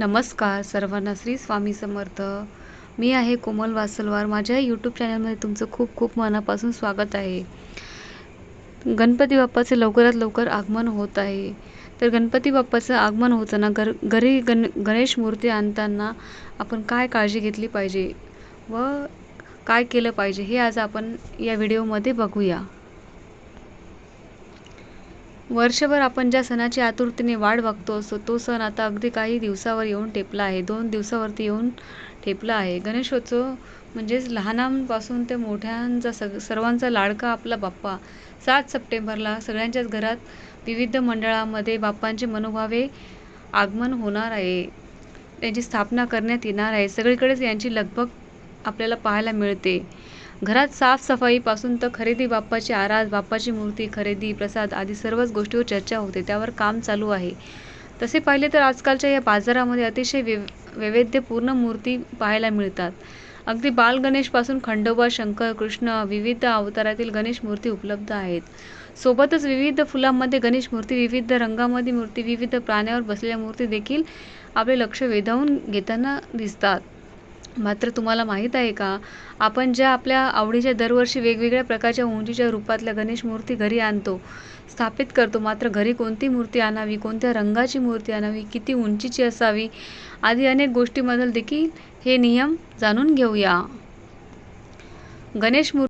नमस्कार सर्वांना श्री स्वामी समर्थ. मी आहे कोमल वासलवार. माझ्या यूट्यूब चॅनलमध्ये तुमचं खूप खूप मनापासून स्वागत आहे. गणपती बाप्पाचे लवकरात लवकर आगमन होत आहे. तर गणपती बाप्पाचं आगमन होताना घर घरी गण गणेश मूर्ती आणताना आपण काय काळजी घेतली पाहिजे व काय केलं पाहिजे हे आज आपण या व्हिडिओमध्ये बघूया. वर्षभर आपण ज्या सणाची आतुरतेने वाट बघतो असतो तो सण आता अगदी काही दिवसावर येऊन टेपला आहे. दोन दिवसावरती येऊन ठेपला आहे. गणेशोत्सव म्हणजेच लहानांपासून ते मोठ्यांचा सग सर्वांचा लाडका आपला बाप्पा. सात सप्टेंबरला सगळ्यांच्याच घरात विविध मंडळामध्ये बाप्पांचे मनोभावे आगमन होणार आहे. त्यांची स्थापना करण्यात येणार आहे. सगळीकडेच यांची लगबग आपल्याला पाहायला मिळते. घरात साफसफाईपासून तर खरेदी बाप्पाची आरास बाप्पाची मूर्ती खरेदी प्रसाद आदी सर्वच गोष्टीवर चर्चा होते. त्यावर काम चालू आहे. तसे पाहिले तर आजकालच्या या बाजारामध्ये अतिशय वै वैविध्यपूर्ण मूर्ती पाहायला मिळतात. अगदी बाल गणेशपासून खंडोबा शंकर कृष्ण विविध अवतारातील गणेश मूर्ती उपलब्ध आहेत. सोबतच विविध फुलांमध्ये गणेश मूर्ती विविध रंगामध्ये मूर्ती विविध प्राण्यावर बसलेल्या मूर्ती देखील आपले लक्ष वेधावून घेताना दिसतात. मात्र तुम्हाला माहीत आहे का? आपण ज्या आपल्या आवडीच्या दरवर्षी वेगवेगळ्या प्रकारच्या उंचीच्या रूपातल्या गणेश मूर्ती घरी आणतो स्थापित करतो. मात्र घरी कोणती मूर्ती आणावी कोणत्या रंगाची मूर्ती आणावी किती उंचीची असावी आदी अनेक गोष्टींबद्दल देखील हे नियम जाणून घेऊया. गणेश मूर्ती